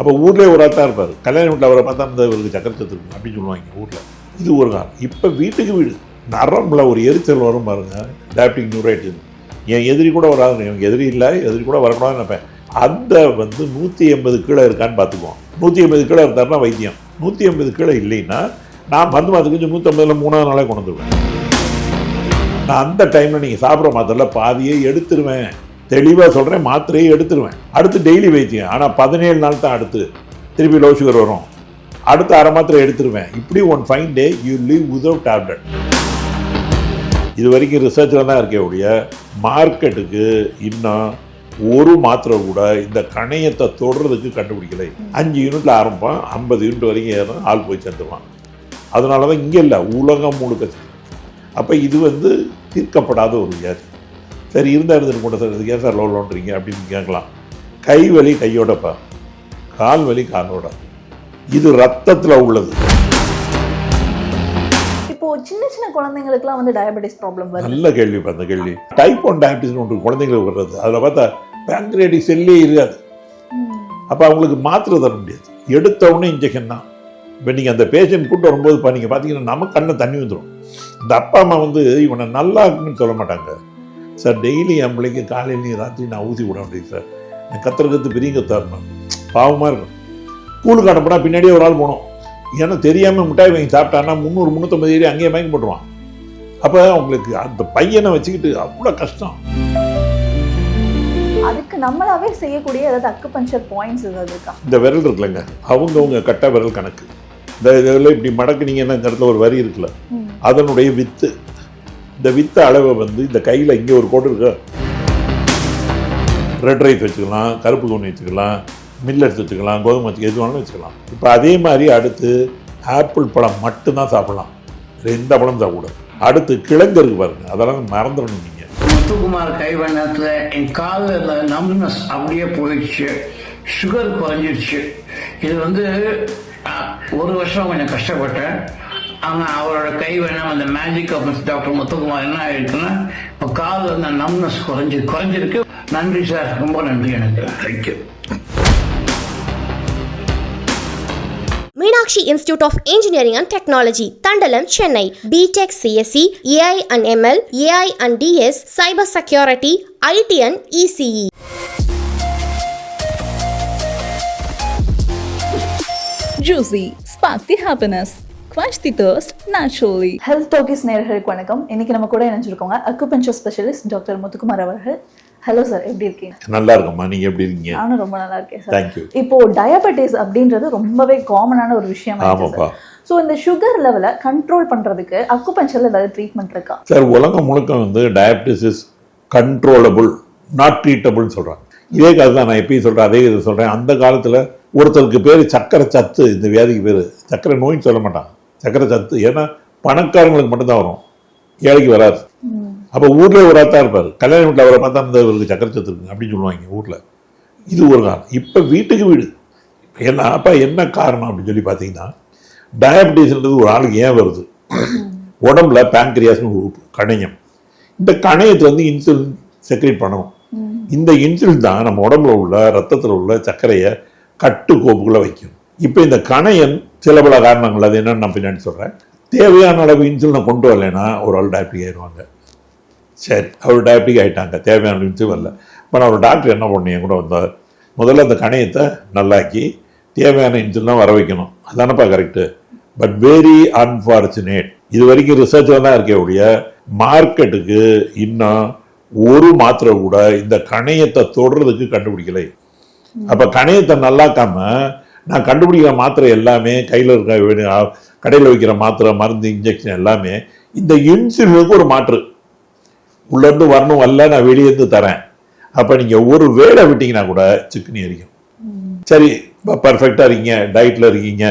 அப்போ ஊர்லேயே ஒரு ஆள் தான் இருப்பார். கல்யாண வீட்டில் அவரை பார்த்தா அந்த இவருக்கு சக்கரை சத்து அப்படின்னு சொல்லுவாங்க ஊரில். இது ஒரு காலம் இப்போ வீட்டுக்கு வீடு. நரம்பில் ஒரு எரிச்சல் வரும் பாருங்க. டயபிட்டிக் நியூரைட்டிஸ் என் எதிரி கூட வராது இவங்க எதிரி இல்லை எதிரி கூட வரக்கூடாதுன்னு நினைப்பேன். அந்த வந்து நூற்றி எண்பது கீழே இருக்கான்னு பார்த்துக்குவோம். நூற்றி எண்பது கீழே இருந்தாருன்னா வைத்தியம். நூற்றி எண்பது கீழே இல்லைன்னா நான் மருந்து மாற்று கொஞ்சம் நூற்றம்பதில் மூணாவது நாளே கொண்டு வந்துடுவேன் நான் அந்த டைமில் நீங்கள் சாப்பிட்ற மாத்திரைல பாதியே எடுத்துருவேன். தெளிவாக சொல்கிறேன் மாத்திரையை எடுத்துருவேன். அடுத்து டெய்லி வைத்தியம். ஆனால் பதினேழு நாள் தான் அடுத்து. திருப்பி லோ சுகர் வரும். அடுத்து அரை மாத்திரை எடுத்துருவேன். இப்படி one fine day you live without tablet இது வரைக்கும் ரிசர்ச்சில் தான் இருக்கே ஒழிய மார்க்கெட்டுக்கு இன்னும் ஒரு மாத்திரை கூட இந்த கணையத்தை தொடுறதுக்கு கண்டுபிடிக்கலை. அஞ்சு யூனிட்ல ஆரம்பிப்பான் ஐம்பது யூனிட் வரைக்கும் ஏறும் ஆள் போய் சேர்ந்துருவான். அதனால தான் இங்கே இல்லை உலகம் முழுக்க. அப்போ இது வந்து தீர்க்கப்படாத ஒரு வியாதி. சரி இருந்தால் இருந்துட்டு கூட சார் இதுக்கு ஏன் சார் லோன்றீங்க அப்படின்னு கேட்கலாம். கை வலி கையோடப்பா. கால் வலி காலோட. இது ரத்தத்தில் உள்ளது. இப்போ சின்ன சின்ன குழந்தைங்களுக்குலாம் வந்து டயபெட்டிஸ் ப்ராப்ளம் வருது. நல்ல கேள்வி அந்த கேள்வி. டைப் ஒன் டயபிட்டிஸ் ஒன்று குழந்தைங்களுக்கு வர்றது. அதில் பார்த்தா பேங்க்ரேட்டிக் செல்லே இருக்காது. அப்போ அவங்களுக்கு மாத்திரை தர முடியாது. எடுத்த உடனே இன்ஜெக்ஷன் தான். இப்போ நீங்கள் அந்த பேஷண்ட் கூட்டு வரும்போது இப்போ நீங்கள் பார்த்தீங்கன்னா நம்ம கண்ணில் தண்ணி வந்துடும் இந்த அப்பா அம்மா வந்து இவனை நல்லா இருக்குன்னு சொல்ல மாட்டாங்க. சார் டெய்லி என் பிள்ளைக்கு காலையிலையும் ராத்திரி நான் ஊசி விட முடியும் சார். நான் கத்துற கத்து பெரிய கத்தாருணும் பாவமாக இருக்கும். ஸ்கூலுக்கு அனுப்புனா பின்னாடியே ஒரு ஆள் போகணும் ஏன்னா தெரியாமல் மிட்டாய் வாங்கி சாப்பிட்டான்னா முந்நூறு முந்நூற்றம்பது ஏறி அங்கேயே வாங்கி போட்டுருவான். அப்போ அவங்களுக்கு அந்த பையனை வச்சுக்கிட்டு அவ்வளோ கஷ்டம். அதுக்கு நம்மளாவே செய்யக்கூடிய ஏதாவது அக்குபஞ்சர் பாயிண்ட்ஸ் ஏதாவது இருக்கா? இந்த விரல் இருக்குல்லங்க. அவங்கவுங்க கட்ட விரல் கணக்கு. இந்த இதில் இப்படி மடக்குனீங்கன்னா இந்த இடத்துல ஒரு வரி இருக்குல்ல. அதனுடைய வித்து. இந்த வித்து அளவை வந்து இந்த கையில் இங்கே ஒரு கோடு இருக்கு. ரெட் ரைஸ் வச்சுக்கலாம் கருப்பு கவுனி வச்சுக்கலாம் மில்லட்ஸ் வச்சுக்கலாம் கோதுமை வச்சு எது வேணாலும் வச்சுக்கலாம். இப்போ அதே மாதிரி அடுத்து ஆப்பிள் பழம் மட்டும்தான் சாப்பிடலாம். எந்த பழம் சாப்பிடக்கூடாது. அடுத்து கிழங்கு இருக்கு பாருங்க. அதெல்லாம் மறந்துடணும் நீங்கள் முத்துக்குமார் கைவண்ணத்தில் என் காலில் நம்னஸ் அப்படியே போயிடுச்சு. சுகர் குறைஞ்சிருச்சு. இது வந்து ஒரு வருஷம் கொஞ்சம் கஷ்டப்பட்டேன். ஆனால் அவரோட கைவண்ணம் அந்த மேஜிக் ஆஃப் டாக்டர் முத்துக்குமார் என்ன ஆயிருக்குன்னா இப்போ காலில் இருந்த நம்னஸ் குறைஞ்சி குறைஞ்சிருக்கு நன்றி சார் ரொம்ப நன்றி எனக்கு thank you Meenakshi Institute of Engineering and Technology, Tandalam, Chennai. BTech CSE, AI and ML, AI and DS, Cyber Security, IT and E ECE. Juicy, spark the happiness, quench the thirst naturally. Health talkies நேயர்களுக்கு வணக்கம். இன்னைக்கு நம்ம கூட இணைஞ்சிருக்கோங்க acupuncture specialist doctor Muthukumar அவர்கள். Hello sir எப்படி இருக்கீங்க? நல்லா இருக்கும்மா. நீங்கள் எப்படி இருக்கீங்க? நானும் ரொம்ப நல்லா இருக்கேன் சார் தேங்க்யூ இப்போ டயபெட்டிஸ் அப்படின்றது ரொம்பவே காமனான ஒரு விஷயம் ஆமாப்பா. ஸோ இந்த சுகர் லெவலை கண்ட்ரோல் பண்றதுக்கு அக்குபஞ்சர்ல ஏதாவது ட்ரீட்மெண்ட் இருக்கா? சார் உலகம் முழுக்க வந்து டயபிட்டிஸ் இஸ் கண்ட்ரோலபிள் நாட் ட்ரீட்டபிள்னு சொல்கிறாங்க இதே காலத்து தான் நான் எப்பயும் சொல்கிறேன் அதே இது சொல்கிறேன் அந்த காலத்தில் ஒருத்தருக்கு பேர் சக்கரை சத்து இந்த வியாதிக்கு பேர் சக்கரை நோயின்னு சொல்ல மாட்டான் சக்கரை சத்து ஏன்னா பணக்காரங்களுக்கு மட்டும்தான் வரும். ஏழைக்கு வராது. அப்போ ஊர்லேயே ஒரு ஆள் இருப்பார். கல்யாண வீட்டில் அவரை பார்த்தா அந்த இவருக்கு சக்கரை சத்து இருக்கு அப்படின்னு சொல்லுவாங்க ஊரில். இது ஒரு காரணம். இப்போ வீட்டுக்கு வீடு. என்ன அப்போ என்ன காரணம் அப்படின்னு சொல்லி பார்த்தீங்கன்னா டயபிட்டிஸ்ன்றது ஒரு ஆளுக்கு ஏன் வருது? உடம்புல பேங்க்ரியாஸ்னு ஒரு உறுப்பு கணையம். இந்த கணையத்தை வந்து இன்சுலின் செக்ரேட் பண்ணணும். இந்த இன்சுலின் தான் நம்ம உடம்புல உள்ள ரத்தத்தில் உள்ள சர்க்கரையை கட்டுக்கோப்புக்குள்ளே வைக்கும். இப்போ இந்த கணையன் சில பல காரணங்கள். அது என்னன்னு நான் பின்னாடி சொல்கிறேன் தேவையான அளவு இன்சுலினை கொண்டு வரலைன்னா ஒரு ஆள் டயபிட்டிக் ஆயிடுவாங்க சரி அவர் டயபிட்டிக் ஆகிட்டாங்க தேவையான இன்சுலின் வரல. இப்போ நான் ஒரு டாக்டர் என்ன பண்ணி என் கூட வந்தார். முதல்ல அந்த கணையத்தை நல்லாக்கி தேவையான இன்சுலினாக வர வைக்கணும். அதானப்பா கரெக்டு பட் வெரி அன்ஃபார்ச்சுனேட் இது வரைக்கும் ரிசர்ச்சில் தான் இருக்கே ஒழிய மார்க்கெட்டுக்கு இன்னும் ஒரு மாத்திரை கூட இந்த கணையத்தை தொடுறதுக்கு கண்டுபிடிக்கலை. அப்போ கணையத்தை நல்லாக்காமல் நான் கண்டுபிடிக்கிற மாத்திரை எல்லாமே கையில் இருக்க கடையில் வைக்கிற மாத்திரை மருந்து இன்ஜெக்ஷன் எல்லாமே இந்த இன்சுலினுக்கு ஒரு மாற்று. உள்ள இருந்து வரணும் வரல நான் வெளியே இருந்து தரேன். அப்ப நீங்க ஒரு வேலை விட்டீங்கன்னா கூட சிக்கனி எரிக்கும் சரி பர்ஃபெக்டா இருக்கீங்க டயட்ல இருக்கீங்க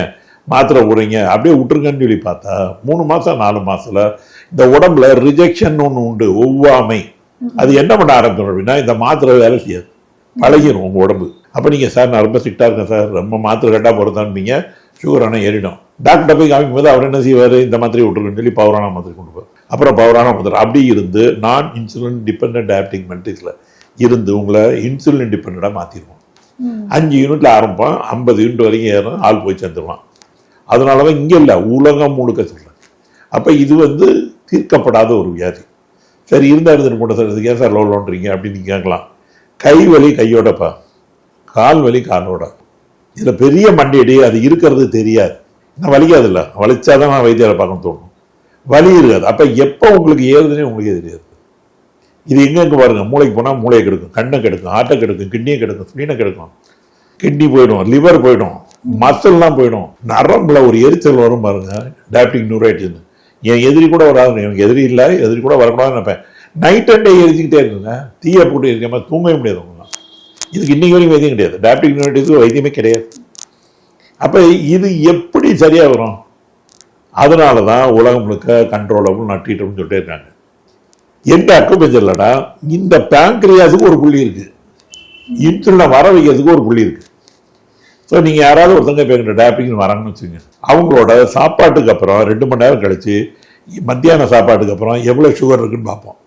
மாத்திரை விடுறீங்க அப்படியே விட்டுருங்கன்னு சொல்லி பார்த்தா மூணு மாசம் நாலு மாசத்துல இந்த உடம்புல ரிஜெக்ஷன் ஒன்று உண்டு ஒவ்வாமை. அது என்ன பண்ண ஆரம்பிக்கணும் அப்படின்னா இந்த மாத்திரை வேலை செய்யாது. பழகிடும் உங்க உடம்பு. அப்ப நீங்க சார் நான் ரொம்ப ஸ்ட்ரிக்டா இருக்கேன் சார். ரொம்ப மாத்திரை கட்டா போறதான்பீங்க சுகர் ஆனால் ஏறிடும். டாக்டர் போய் காமிக்கும் போது அவர் என்ன செய்வார்? இந்த மாத்திரை விட்டுருக்குன்னு சொல்லி பவரான மாத்திரை கொண்டு போவார். அப்புறம் பவரான மாத்திரை. அப்படி இருந்து நான் இன்சுலின் டிபெண்ட் டயபிட்டிக் மெல்டிஸில் இருந்து உங்களை இன்சுலின் டிபெண்டாக மாற்றிடுவோம் அஞ்சு யூனிட்ல ஆரம்பிப்பான் ஐம்பது யூனிட் வரைக்கும் ஏறும். ஆள் போய் சேர்ந்துருவான். அதனால தான் இங்கே இல்லை உலகம் முழுக்க சொல்கிறேன் அப்போ இது வந்து தீர்க்கப்படாத ஒரு வியாதி. சரி இருந்தா இருந்துட்டு போட்ட சார் இதுக்கு ஏன் சார் லோன்றீங்க அப்படின்னு நீங்க கேட்கலாம். கை வலி கையோடப்பா. கால் வலி காலோட. இதில் பெரிய மண்டியடி அது இருக்கிறது தெரியாது. நான் வலிக்காதுல்ல? வலிச்சாதான் நான் வைத்தியரை பார்க்க தோணும். வலி இருக்காது. அப்போ எப்போ உங்களுக்கு ஏறுதுன்னே உங்களுக்கே தெரியாது. இது எங்கெங்க பாருங்க? மூளைக்கு போனால் மூளையை கெடுக்கும். கண்ணை கெடுக்கும். ஆட்டை கெடுக்கும். கிட்னியை கெடுக்கும். ஸ்பீனை கெடுக்கும். கிட்னி போயிடும். லிவர் போயிடும். மசில்லாம் போயிடும். நரம்புல ஒரு எரிச்சல் வரும் பாருங்க. டயபிட்டிக் நியூரைட்டிஸ்னு என் எதிரி கூட வராது. எனக்கு எதிரி இல்லை எதிரி கூட வரக்கூடாதுன்னு நினைப்பேன். நைட் அண்ட் டே இருக்குங்க தீயை போட்டு இருக்காம தூங்கவே முடியாது. இதுக்கு இன்றைக்கி வரைக்கும் வைத்தியம் கிடையாது. டயபெட்டிக் நியூரைட்டிஸ்க்கு வைத்தியமே கிடையாது. அப்போ இது எப்படி சரியாக வரும்? அதனால தான் உலகம் முழுக்க கண்ட்ரோலபுள் நான் சொல்லிட்டே இருக்காங்க. எந்த அக்குபஞ்சர்லடா இந்த பேங்க்ரியாஸுக்கு ஒரு புள்ளி இருக்குது இன்சுலினை வர வைக்கிறதுக்கு ஒரு புள்ளி இருக்குது ஸோ நீங்கள் யாராவது ஒருத்தங்க இப்போ எங்கிட்ட வராங்கன்னு வச்சுங்க அவங்களோட சாப்பாட்டுக்கு அப்புறம் ரெண்டு மணி நேரம் கழித்து மத்தியான சாப்பாட்டுக்கு அப்புறம் எவ்வளோ சுகர் இருக்குன்னு பார்ப்போம்.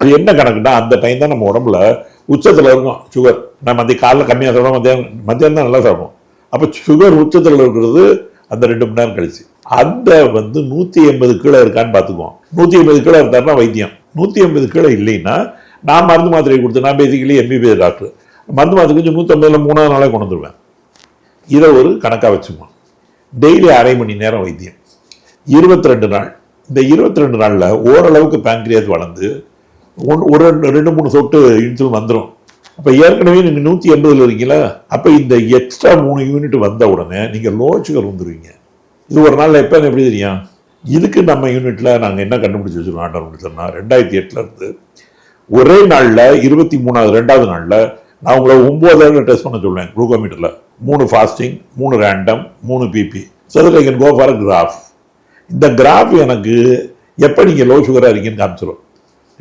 அது என்ன கணக்குன்னா அந்த டைம் தான் நம்ம உடம்புல உச்சத்தில் இருக்கும் சுகர் நான் மதிய காலைல கம்மியாக சாப்பிடுவோம் மத்தியானம் மத்தியானம் தான் நல்லா சாப்பிடுவோம். அப்போ சுகர் உச்சத்தில் இருக்கிறது அந்த ரெண்டு மணி நேரம் கழிச்சு. அந்த வந்து நூற்றி எண்பது கீழே இருக்கான்னு பார்த்துக்குவோம். நூற்றி எண்பது கீழே இருந்தாருன்னா வைத்தியம். நூற்றி எண்பது கீழே இல்லைன்னா நான் மருந்து மாத்திரை கொடுத்து நான் பேசிக்கலி எம்பிபிஎஸ் டாக்டர் மருந்து மாத்திரை கொஞ்சம் நூற்றம்பதில் மூணாவது நாளே கொண்டு வந்துடுவேன் இதை ஒரு கணக்காக வச்சுக்குவோம். டெய்லி அரை மணி நேரம் வைத்தியம். இருபத்தி ரெண்டு நாள். இந்த இருபத்தி ரெண்டு நாளில் ஓரளவுக்கு பேங்க்ரியாஸ் வளர்ந்து ஒன்- ஒரு ரெண்டு- ரெண்டு மூணு சொட்டு இன்சுலின் வந்துடும் அப்போ ஏற்கனவே நீங்கள் நூற்றி எண்பதில் இருக்கீங்களா? அப்போ இந்த எக்ஸ்ட்ரா மூணு யூனிட் வந்த உடனே நீங்கள் லோ சுகர் வந்துடுவீங்க இது ஒரு நாளில் எப்போ எப்படி தெரியும்? இதுக்கு நம்ம யூனிட்டில் நாங்கள் என்ன கண்டுபிடிச்சி வச்சுருக்கோம்? ஆண்டர் ரெண்டாயிரத்தி எட்டுலேருந்து ஒரே நாளில் இருபத்தி மூணாவது ரெண்டாவது நாளில் நான் உங்களை ஒம்பது டெஸ்ட் பண்ண சொல்லுவேன் குளுக்கோமீட்டரில் மூணு ஃபாஸ்டிங் மூணு ரேண்டம் மூணு BP so I can go for graph இந்த கிராஃப் எனக்கு எப்போ நீங்கள் லோ சுகராக இருக்கீங்கன்னு காமிச்சிடும்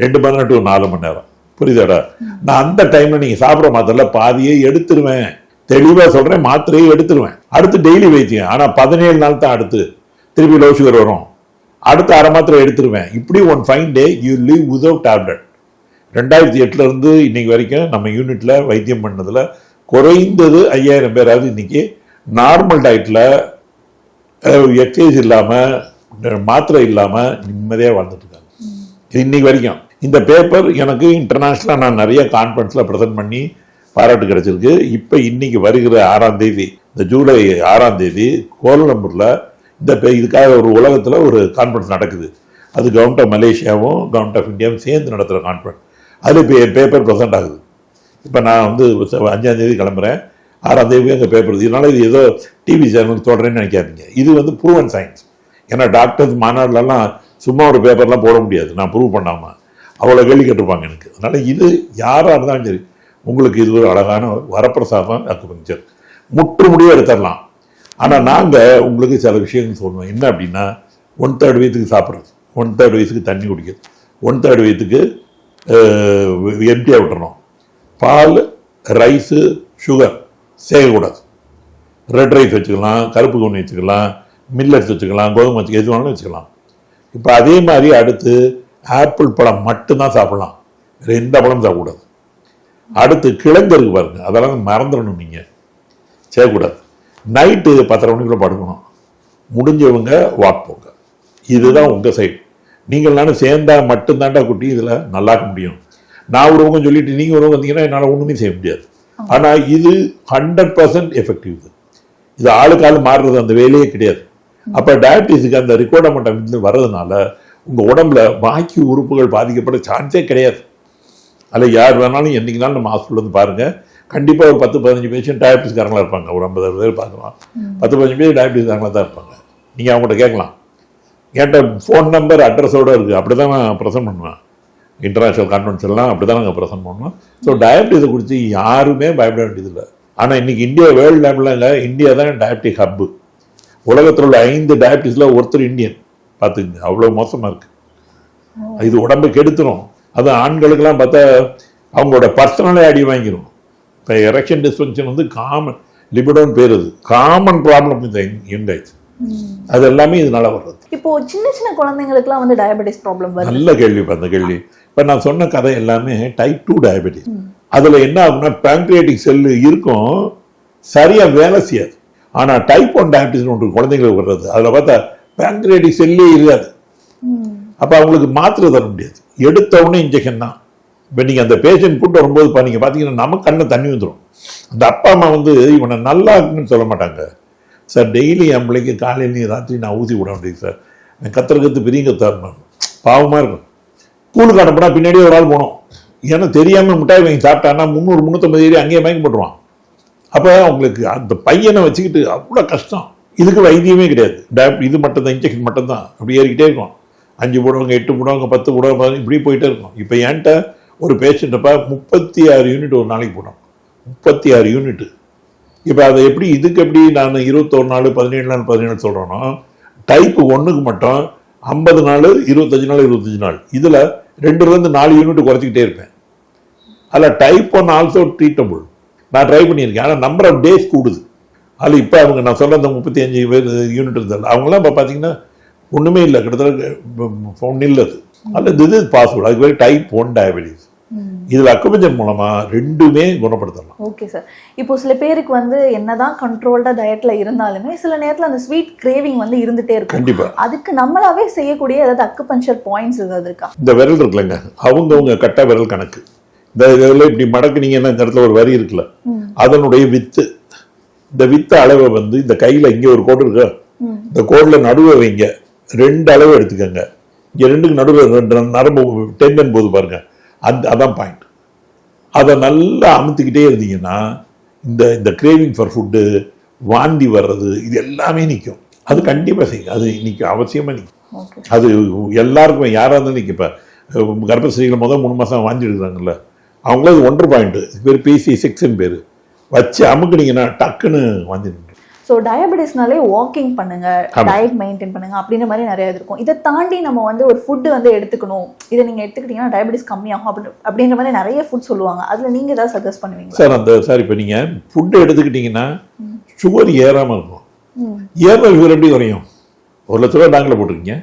ரெண்டு மணி நேரம் டு நாலு மணி நேரம். புரியுதாடா? நான் அந்த டைமில் நீங்கள் சாப்பிட்ற மாத்திரல பாதியை எடுத்துருவேன். தெளிவாக சொல்கிறேன் மாத்திரையை எடுத்துருவேன். அடுத்து டெய்லி வைத்தியம். ஆனால் பதினேழு நாள் தான் அடுத்து. திருப்பி லோ சுகர் வரும். அடுத்த அரை மாத்திரை எடுத்துருவேன். இப்படி one fine day you leave without tablet ரெண்டாயிரத்தி எட்டுல இருந்து இன்னைக்கு வரைக்கும் நம்ம யூனிட்ல வைத்தியம் பண்ணதுல குறைந்தது ஐயாயிரம் பேராவது இன்னைக்கு நார்மல் டயட்ல எக்ஸசைஸ் இல்லாம மாத்திரை இல்லாம நிம்மதியா வாழ்ந்துட்டு இருக்காங்க. இது இன்னைக்கு வரைக்கும். இந்த பேப்பர் எனக்கு இன்டர்நேஷ்னலாக நான் நிறைய கான்ஃபரன்ஸில் ப்ரெசென்ட் பண்ணி பாராட்டு கிடச்சிருக்கு. இப்போ இன்னைக்கு வருகிற ஆறாம் தேதி இந்த ஜூலை ஆறாம் தேதி கோலம்பூரில் இந்த பே- இதுக்காக ஒரு உலகத்தில் ஒரு கான்ஃபரன்ஸ் நடக்குது. அது கவர்மெண்ட் ஆஃப் மலேசியாவும் கவர்மெண்ட் ஆஃப் இந்தியாவும் சேர்ந்து நடத்துகிற கான்ஃபரன்ஸ் அது இப்போ என் பேப்பர் ப்ரெசென்ட் ஆகுது. இப்போ நான் வந்து அஞ்சாந்தேதி அஞ்சாம் தேதி கிளம்புறேன். ஆறாம் தேதி எங்கள் பேப்பர் இதனால் இது ஏதோ டிவி சேனல் தொடரேன்னு நினைக்காதீங்க. இது வந்து ப்ரூவன் சயின்ஸ் ஏன்னா டாக்டர்ஸ் மாநாடுலலாம் சும்மா ஒரு பேப்பர்லாம் போட முடியாது. நான் ப்ரூவ் பண்ணாமல் அவ்வளோ கேள்வி கேட்டிருப்பாங்க எனக்கு. அதனால் இது யாராக இருந்தாலும் சரி உங்களுக்கு இது ஒரு அழகான வரப்பிரசாதம் அக்குபஞ்சர் முற்று முடிவு எடுத்துடலாம். ஆனால் நாங்கள் உங்களுக்கு சில விஷயங்கள் சொல்லுவோம் என்ன அப்படின்னா ஒன் தேர்ட் வயதுக்கு சாப்பிட்றது. ஒன் தேர்ட் வயசுக்கு தண்ணி குடிக்கிறது. ஒன் தேர்ட் வயதுக்கு எம்டியாக விட்டுறணும். பால் ரைஸு சுகர் சேர்க்கக்கூடாது. ரெட் ரைஸ் வச்சுக்கலாம் கருப்பு கவுனி வச்சுக்கலாம் மில்லட்ஸ் வச்சுக்கலாம் கோதுமை வச்சு எது வேணாலும் வச்சுக்கலாம். இப்போ அதே மாதிரி அடுத்து ஆப்பிள் பழம் மட்டும்தான் சாப்பிடலாம். வேறு எந்த பழமும் சாப்பிடக்கூடாது. அடுத்து கிழங்கு பாருங்க. அதெல்லாம் மறந்துடணும் நீங்கள் செய்யக்கூடாது. நைட்டு பத்தரை மணிக்குள்ள படுக்கணும். முடிஞ்சவங்க வாக் போங்க. இதுதான் உங்கள் சைடு நீங்கள் நானும் சேர்ந்தா மட்டும்தான்டா குட்டி இதில் நல்லாக்க முடியும். நான் ஒரு பக்கம் சொல்லிட்டு நீங்கள் ஒரு வந்தீங்கன்னா என்னால் ஒன்றுமே செய்ய முடியாது. ஆனால் இது ஹண்ட்ரட் பர்சன்ட் எஃபெக்டிவ் இது இது ஆளுக்கு ஆள் மாறுறது அந்த வேலையே கிடையாது. அப்போ டயபிட்டிஸுக்கு அந்த வந்து வர்றதுனால உங்கள் உடம்புல பாக்கி உறுப்புகள் பாதிக்கப்பட சான்ஸே கிடையாது. அதில் யார் வேணாலும் என்றைக்குனாலும் நம்ம ஹாஸ்பிட்டல் வந்து பாருங்கள் கண்டிப்பாக ஒரு பத்து பதினஞ்சு பேஷண்ட் டயபிட்டிஸ்காரங்களா இருப்பாங்க. ஒரு ஐம்பது அறுபது பேர் பார்க்கலாம். பத்து பதினஞ்சு பேர் டயபிட்டிஸ்காரங்களா தான் இருப்பாங்க. நீங்கள் அவங்கள்ட்ட கேட்கலாம். என்கிட்ட ஃபோன் நம்பர் அட்ரஸோடு இருக்குது அப்படி தான் நான் ப்ரெசென்ட் பண்ணுவேன். இன்டர்நேஷ்னல் கான்ஃபரன்ஸ் எல்லாம் அப்படி தான் நாங்கள் ப்ரெசென்ட் பண்ணுவோம். ஸோ டயபிட்டிஸை குறித்து யாருமே பயப்பட வேண்டியதில்லை ஆனால் இன்னைக்கு இந்தியா வேர்ல்டு லெவலில் இல்லை. இந்தியா தான் டயபிட்டிக் ஹப்பு உலகத்தில் உள்ள ஐந்து டயபிட்டிஸில் ஒருத்தர் இந்தியன் பார்த்துக்குங்க அவ்வளோ மோசமாக இருக்குது இது உடம்பை கெடுத்துரும். அது ஆண்களுக்கெல்லாம் பார்த்தா அவங்களோட பர்சனலே அடி வாங்கிரும். இப்போ எரெக்ஷன் டிஸ்ஃபங்க்ஷன் வந்து காமன் லிபிடோன்னு பேர் அது. காமன் ப்ராப்ளம் இந்த இண்டைஸ் அது எல்லாமே இதனால வர்றது. இப்போ சின்ன சின்ன குழந்தைங்களுக்குலாம் வந்து டயபெட்டிஸ் ப்ராப்ளம் வருது. நல்ல கேள்வி அந்த கேள்வி. இப்போ நான் சொன்ன கதை எல்லாமே டைப் டூ டயபெட்டிஸ் அதில் என்ன ஆகும்னா பேங்க்ரியாட்டிக் செல்லு இருக்கும் சரியாக வேலை செய்யாது. ஆனால் டைப் ஒன் டயபிட்டிஸ் ஒன்று குழந்தைங்களுக்கு வர்றது. அதில் பார்த்தா பேங்க்ரியாட்டிக் செல்லே இருக்காது. அப்போ அவங்களுக்கு மாத்திரை தர முடியாது. எடுத்த உடனே இன்ஜெக்ஷன் தான். இப்போ நீங்கள் அந்த பேஷண்ட் கூட்டு வரும்போது இப்போ நீங்கள் பார்த்தீங்கன்னா நம்ம கண்ணில் தண்ணி வந்துடும் அந்த அப்பா அம்மா வந்து இவனை நல்லா இருக்குன்னு சொல்ல மாட்டாங்க. சார் டெய்லி என் பிள்ளைக்கு காலையிலையும் ராத்திரி நான் ஊசி விட முடியும் சார். நான் கத்துற பெரிய கத்தாருமான் பாவமாக இருக்கும். ஸ்கூலுக்கு அனுப்புனா பின்னாடியே ஒரு ஆள் போனோம். ஏன்னா தெரியாமல் மிட்டாய் வாங்கி சாப்பிட்டான்னா முந்நூறு முந்நூற்றம்பது ஏறி அங்கேயே வாங்கி போட்டுருவான். அப்போ அவங்களுக்கு அந்த பையனை வச்சுக்கிட்டு அவ்வளோ கஷ்டம். இதுக்கு வைத்தியமே கிடையாது. டேப் இது மட்டும்தான் இன்ஜெக்ஷன் மட்டும்தான். அப்படி ஏறிக்கிட்டே இருக்கும். அஞ்சு போடுவாங்க எட்டு போடுவாங்க பத்து போடுவாங்க இப்படி போயிட்டே இருக்கும். இப்போ என்கிட்ட ஒரு பேஷண்ட்டப்பா முப்பத்தி ஆறு யூனிட் ஒரு நாளைக்கு போடும். முப்பத்தி ஆறு யூனிட்டு இப்போ அதை எப்படி இதுக்கு எப்படி நான் இருபத்தொரு நாள் பதினேழு நாள் பதினேழு சொல்கிறேன்னா டைப் ஒன்றுக்கு மட்டும் ஐம்பது நாள் இருபத்தஞ்சு நாள் இருபத்தஞ்சு நாள். இதில் ரெண்டுலேருந்து நாலு யூனிட் குறைச்சிக்கிட்டே இருப்பேன். அதில் டைப் ஒன் ஆல்சோ ட்ரீட்டபுள் நான் ட்ரை பண்ணியிருக்கேன். ஆனால் நம்பர் ஆஃப் டேஸ் கூடுது. அதில் இப்போ அவங்க நான் சொல்ல அந்த முப்பத்தி அஞ்சு பேர் யூனிட் இருந்தால் அவங்களாம் இப்போ பார்த்தீங்கன்னா ஒன்றுமே இல்லை. கிட்டத்தட்ட இல்லை அது அதில் இது இஸ் பாசிபிள் அதுக்கு பேர் டைப் ஒன் டயபெட்டிஸ் இதில் அக்குபஞ்சர் மூலமாக ரெண்டுமே குணப்படுத்தலாம். ஓகே சார் இப்போ சில பேருக்கு வந்து என்னதான் கண்ட்ரோல்டா டயட்ல இருந்தாலுமே சில நேரத்துல அந்த ஸ்வீட் கிரேவிங் வந்து இருந்துட்டே இருக்கும். கண்டிப்பா. அதுக்கு நம்மளாவே செய்யக்கூடிய ஏதாவது அக்கு பஞ்சர் பாயிண்ட்ஸ் ஏதாவது இருக்கா? இந்த விரல் இருக்குல்லங்க. அவங்கவுங்க கட்ட விரல் கணக்கு. இந்த இதில் இப்படி மடக்குனீங்கன்னா இந்த இடத்துல ஒரு வரி இருக்குல்ல. அதனுடைய வித்து இந்த வித்து அளவை வந்து இந்த கையில இங்க ஒரு கோடு இருக்கு? இந்த கோடுல நடுவை வைங்க. ரெண்டு அளவு எடுத்துக்கோங்க. இங்க ரெண்டுக்கு நடுவில் ரெண்டு நரம்பு டெண்டன் போது பாருங்க. அந்த அதான் பாயிண்ட் அதை நல்லா அமுத்திக்கிட்டே இருந்தீங்கன்னா இந்த இந்த கிரேவிங் ஃபார் ஃபுட்டு வாந்தி வர்றது இது எல்லாமே நிற்கும் அது கண்டிப்பாக செய்யுங்க. அது நிற்கும் அவசியமாக நிற்கும் அது எல்லாருக்குமே யாராக இருந்தாலும் நிற்க இப்போ கர்ப்பஸ்ரீகள் முதல் மூணு மாதம் வாந்தி எடுக்கிறாங்கல்ல. அவங்களும் அது ஒன்று பாயிண்ட் பேர் பிசி சிக்ஸ்ன்னு பேர். வச்சு அமுக்குனீங்கன்னா டக்குன்னு வாந்தி ஸோ டயபெட்டிஸ்னாலே வாக்கிங் பண்ணுங்க. டயட் மெயின்டைன் பண்ணுங்க அப்படின்ற மாதிரி நிறைய இருக்கும். இதை தாண்டி நம்ம வந்து ஒரு ஃபுட்டு வந்து எடுத்துக்கணும். இதை நீங்க எடுத்துக்கிட்டீங்கன்னா டயபெட்டிஸ் கம்மியாகும் அப்படி அப்படின்ற மாதிரி நிறைய ஃபுட் சொல்லுவாங்க. அதுல நீங்க ஏதாவது சஜஸ்ட் பண்ணுவீங்களா? சார் அந்த சார் இப்போ நீங்கள் ஃபுட்டு எடுத்துக்கிட்டிங்கன்னா சுகர் ஏறாமல் இருக்கும். ஏறுற சுகர் எப்படி குறையும்? ஒரு லட்ச ரூபா பேங்கில் போட்டிருக்கீங்க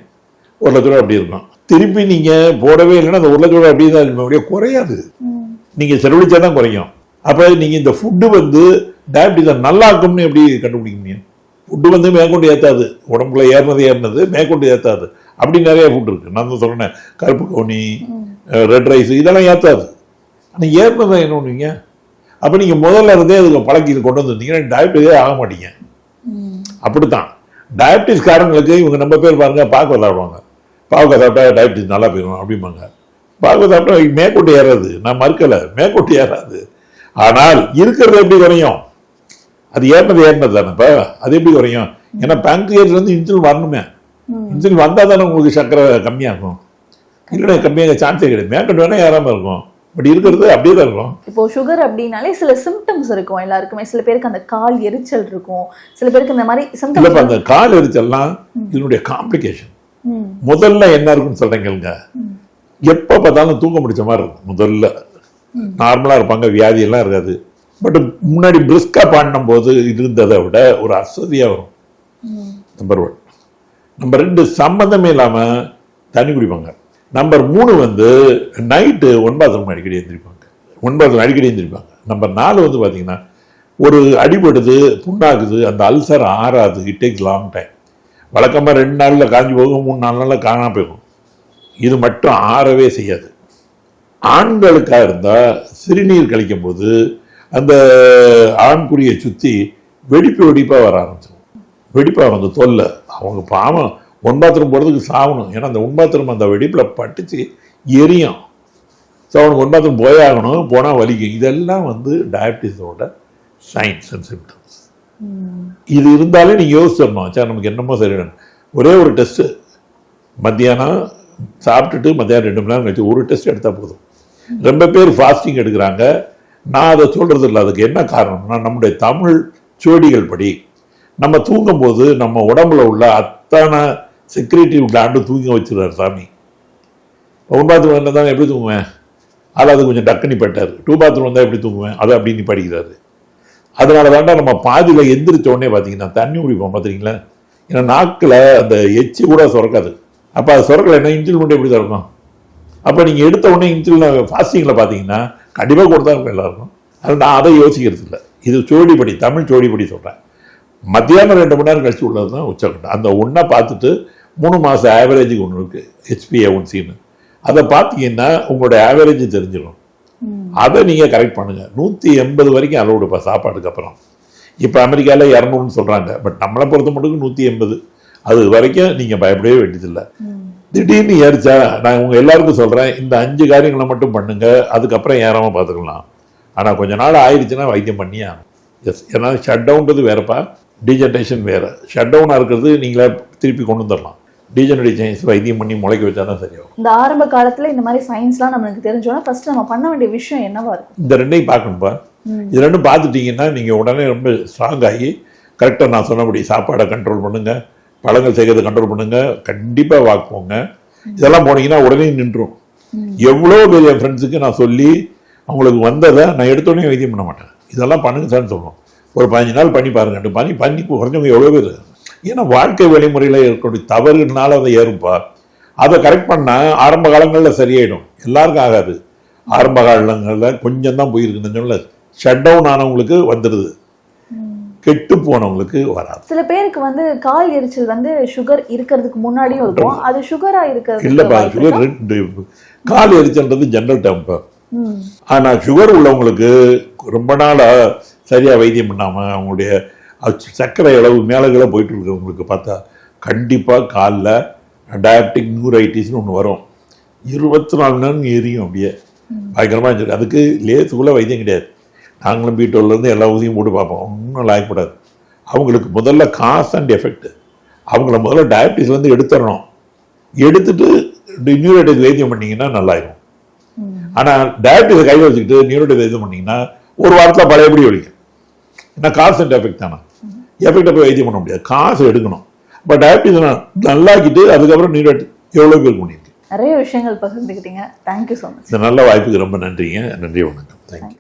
ஒரு லட்ச ரூபா அப்படி இருக்கும். திருப்பி நீங்கள் போடவே இல்லைன்னா அந்த ஒரு லட்ச ரூபா அப்படியே தான் இருக்கும் அப்படியே குறையாது. நீங்கள் செலவழிச்சா தான் குறையும். அப்போ நீங்கள் இந்த ஃபுட்டு வந்து டயபிட்டிஸை நல்லா இருக்கும்னு எப்படி கண்டுபிடிக்க முடியும் ஃபுட்டு வந்து மேற்கொண்டு ஏற்றாது உடம்புல ஏறினது ஏறினது மேற்கொண்டு ஏற்றாது அப்படி நிறைய ஃபுட் இருக்குது நான் தான் சொல்கிறேன் கருப்பு கவுனி ரெட் ரைஸ் இதெல்லாம் ஏற்றாது ஆனால் ஏறினதை என்ன பண்ணுவீங்க? அப்போ நீங்கள் முதல்ல இருந்தே அதில் பழக்கி இது கொண்டு வந்திருந்தீங்கன்னா டயபிட்டிஸே ஆக மாட்டீங்க. அப்படித்தான். டயபிட்டிஸ் காரங்களுக்கு இவங்க நம்ம பேர் பாருங்க பாக்க சாப்பிடுவாங்க. பாவக்காய் சாப்பிட்டா டயபிட்டிஸ் நல்லா போயிடும் அப்படிம்பாங்க. பாவக்காய் சாப்பிட்டா மேற்கொண்டு ஏறாது. நான் மறுக்கலை. மேற்கொண்டு ஏறாது. ஆனால் இருக்கிறது எப்படி குறையும்? அது ஏறினது ஏறினது தானேப்பா அது எப்படி குறையும்? ஏன்னா ல இருந்து இன்சுலின் வரணுமே. இன்சுலின் வந்தால் தானே உங்களுக்கு சர்க்கரை கம்மியாகும். இல்லைன்னா கம்மியாக சான்ஸே கிடையாது. மேற்கொண்டு வேணால் ஏறாமல் இருக்கும். பட் இருக்கிறது அப்படியே தான் இருக்கும். இப்போ சுகர் அப்படின்னாலே சில சிம்டம்ஸ் இருக்கும் எல்லாருக்குமே. சில பேருக்கு அந்த கால் எரிச்சல் இருக்கும். சில பேருக்கு இந்த மாதிரி இல்லைப்பா சிம்டம்ஸ் அந்த கால் எரிச்சல்லாம் இதனுடைய காம்ப்ளிகேஷன் முதல்ல என்ன இருக்குன்னு சொல்றேங்க எப்போ பார்த்தாலும் தூங்க முடிச்ச மாதிரி இருக்கும். முதல்ல. நார்மலாக இருப்பாங்க வியாதி எல்லாம் இருக்காது. பட் முன்னாடி பிரிஸ்காக பாடின போது இருந்ததை விட ஒரு அசதியாக வரும். நம்பர் ஒன் நம்பர் ரெண்டு சம்மந்தமே இல்லாமல் தண்ணி குடிப்பாங்க. நம்பர் மூணு வந்து நைட்டு ஒன்பது அடிக்கடி எழுந்திருப்பாங்க ஒன்பது அடிக்கடி எழுந்திரிப்பாங்க நம்பர் நாலு வந்து பார்த்தீங்கன்னா ஒரு அடிபடுது புண்ணாகுது அந்த அல்சர் ஆறாது. இட் டேக்ஸ் லாங் டைம் வழக்கமாக ரெண்டு நாளில் காஞ்சி போகும் மூணு நாலு நாளில் காணாம போயிடும். இது மட்டும் ஆறவே செய்யாது. ஆண்களுக்காக இருந்தால் சிறுநீர் கழிக்கும் போது அந்த ஆண்குறியை சுற்றி வெடிப்பு வெடிப்பாக வர ஆரம்பிச்சிடும் வெடிப்பாக வந்து தொல்லை. அவங்க பாவம். ஒன் பாத்ரூம் போகிறதுக்கு சாகணும் ஏன்னா அந்த ஒன் பாத்ரூம் அந்த வெடிப்பில் பட்டுச்சு எரியும். ஸோ அவனுக்கு ஒன் பாத்ரூம் போயாகணும் போனால் வலிக்கும் இதெல்லாம் வந்து டயபிட்டிஸோட சைன்ஸ் அண்ட் சிம்டம்ஸ் இது இருந்தாலே நீங்கள் யோசிச்சிடணும். சார் நமக்கு என்னமோ சரியிடணும் ஒரே ஒரு டெஸ்ட்டு மத்தியானம் சாப்பிட்டுட்டு மத்தியானம் ரெண்டு மணி நேரம் கழிச்சு ஒரு டெஸ்ட் எடுத்தால் போதும். ரொம்ப பேர் ஃபாஸ்டிங் எடுக்கிறாங்க. நான் அதை சொல்கிறது இல்லை அதுக்கு என்ன காரணம்னா நம்முடைய தமிழ் சுவடிகள் படி நம்ம தூங்கும்போது நம்ம உடம்புல உள்ள அத்தனை செக்ரேட்டிவ் கிளாண்டு தூங்க வச்சிருக்காரு சாமி. ஒன் பாத்ரூம் வந்தால் தான் எப்படி தூங்குவேன்? அதில் அது கொஞ்சம் டக்குனி பட்டார் டூ பாத்ரூம் வந்தால் எப்படி தூங்குவேன்? அதை அப்படின்னு படிக்கிறாரு அதனால தாண்டா நம்ம பாதியில் எந்திரிச்ச உடனே பார்த்தீங்கன்னா தண்ணி குடிப்போம் பார்த்துறீங்களா ஏன்னா நாக்கில் அந்த எச்சு கூட சுரக்காது. அப்போ அது சுரக்கலைன்னா இன்சுலின் மட்டும் எப்படி திறக்கும் அப்போ நீங்கள் எடுத்த உடனே இன்சுலின் ஃபாஸ்டிங்கில் பார்த்தீங்கன்னா கண்டிப்பாக கொடுத்தா இருக்கும் எல்லாருக்கும். அது நான் அதை யோசிக்கிறது இல்லை. இது சோடிப்படி தமிழ் சோடிப்படி சொல்கிறேன் மத்தியானம் ரெண்டு மணி நேரம் கழிச்சு உள்ளது தான் உச்சக்கட்டம். அந்த ஒன்றை பார்த்துட்டு மூணு மாதம் ஆவரேஜுக்கு ஒன்று இருக்குது ஹெச்பி ஒன்சின்னு அதை பார்த்தீங்கன்னா உங்களோட ஆவரேஜ் தெரிஞ்சிடும். அதை நீங்கள் கரெக்ட் பண்ணுங்கள் நூற்றி எண்பது வரைக்கும் அலோடுப்பா சாப்பாட்டுக்கு அப்புறம். இப்போ அமெரிக்காவில் இரநூறுன்னு சொல்கிறாங்க பட் நம்மளை பொறுத்த மட்டும் நூற்றி எண்பது. அது வரைக்கும் நீங்கள் பயப்படவே வேண்டியதில்லை. திடீர்னு ஏறிச்சா? நான் உங்கள் எல்லாருக்கும் சொல்கிறேன் இந்த அஞ்சு காரியங்களை மட்டும் பண்ணுங்க அதுக்கப்புறம் ஏறாமல் பார்த்துக்கலாம். ஆனால் கொஞ்ச நாள் ஆயிடுச்சுன்னா வைத்தியம் பண்ணியே எஸ் ஏன்னா ஷட் டவுன்றது வேறப்பா. டீஜென்ரேஷன் வேறு. ஷட் டவுனாக இருக்கிறது நீங்களே திருப்பி கொண்டு வந்துடலாம். டீஜெனரேஷன்ஸ் வைத்தியம் பண்ணி முளைக்க வச்சா தான் சரியாகும். இந்த ஆரம்ப காலத்துல இந்த மாதிரி சயின்ஸ்லாம் நம்மளுக்கு தெரிஞ்சோன்னா ஃபர்ஸ்ட் நம்ம பண்ண வேண்டிய விஷயம் என்னவா இருக்கும்? இந்த ரெண்டையும் பார்க்கணும்ப்பா. இது ரெண்டும் பார்த்துட்டீங்கன்னா நீங்கள் உடனே ரொம்ப ஸ்ட்ராங் ஆகி கரெக்டாக நான் சொன்னபடி சாப்பாடை கண்ட்ரோல் பண்ணுங்க. பழங்கள் செய்கிறத கண்ட்ரோல் பண்ணுங்க. கண்டிப்பாக வாக் போங்க. இதெல்லாம் போனீங்கன்னா உடனே நின்றும் எவ்வளோ பேர் என் ஃப்ரெண்ட்ஸுக்கு நான் சொல்லி அவங்களுக்கு வந்ததை நான் எடுத்தோடனே வைத்தியம் பண்ண மாட்டேன். இதெல்லாம் பண்ணுங்க சார்னு சொல்லணும் ஒரு பதினஞ்சு நாள் பண்ணி பாருங்க. பண்ணி பண்ணி குறைஞ்சவங்க எவ்வளோ பேர் ஏன்னா வாழ்க்கை வழிமுறையில் இருக்கக்கூடிய தவறுனால அதை ஏறும்பா. அதை கரெக்ட் பண்ணால் ஆரம்ப காலங்களில் சரியாயிடும். எல்லாருக்கும் ஆகாது. ஆரம்ப காலங்களில் கொஞ்சம் தான் போயிருக்குன்னு சொல்ல ஷட் டவுன் ஆனவங்களுக்கு வந்துடுது. கெட்டு போனவங்களுக்கு வராது. சில பேருக்கு வந்து கால் எரிச்சல் வந்து சுகர் இருக்கிறதுக்கு முன்னாடியும் இருக்கும். அது சுகரா இருக்கிறது இல்லைப்பா சுகர் கால் எரிச்சல்ன்றது ஜென்ரல் டேம்ப்பா ஆனால் சுகர் உள்ளவங்களுக்கு ரொம்ப நாளாக சரியாக வைத்தியம் பண்ணாமல் அவங்களுடைய சர்க்கரை அளவு மேலே கீழே போயிட்டு இருக்கிறவங்களுக்கு பார்த்தா கண்டிப்பாக காலில் டயபெட்டிக் நியூரைட்டிஸ்னு ஒன்று வரும். இருபத்தி நாலு நேரம் எரியும் அப்படியே. பயங்கரமாக இருந்துருக்கு அதுக்கு லேசுக்குள்ளே வைத்தியம் கிடையாது. நாங்களும் பீட்டோலேருந்து எல்லா ஊதியும் போட்டு பார்ப்போம். ஒன்றும் லாயக்கூடாது அவங்களுக்கு முதல்ல காஸ் அண்ட் எஃபெக்ட் அவங்கள முதல்ல டயபிட்டிஸ்லேருந்து எடுத்துடணும். எடுத்துட்டு நியூரோட்டிஸ் வைத்தியம் பண்ணீங்கன்னா நல்லாயிரும். ஆனால் டயபிட்டிஸை கையில் வச்சுக்கிட்டு நியூரோட்டிஸ் வைத்தியம் பண்ணீங்கன்னா ஒரு வாரத்தில் பழையபடி ஒழிக்கும் ஏன்னா காசு அண்ட் எஃபெக்ட் தானே. எஃபெக்டை போய் வைத்தியம் பண்ண முடியாது. காசு எடுக்கணும். இப்போ டயபிட்டிஸ் நல்லாக்கிட்டு அதுக்கப்புறம் நியூரோட்டிஸ் எவ்வளோ பேர் பண்ணியிருக்கு? நிறைய விஷயங்கள் பகிர்ந்துக்கிட்டீங்க. தேங்க்யூ ஸோ மச் இந்த நல்ல வாய்ப்புக்கு ரொம்ப நன்றிங்க. நன்றி வணக்கம். தேங்க்யூ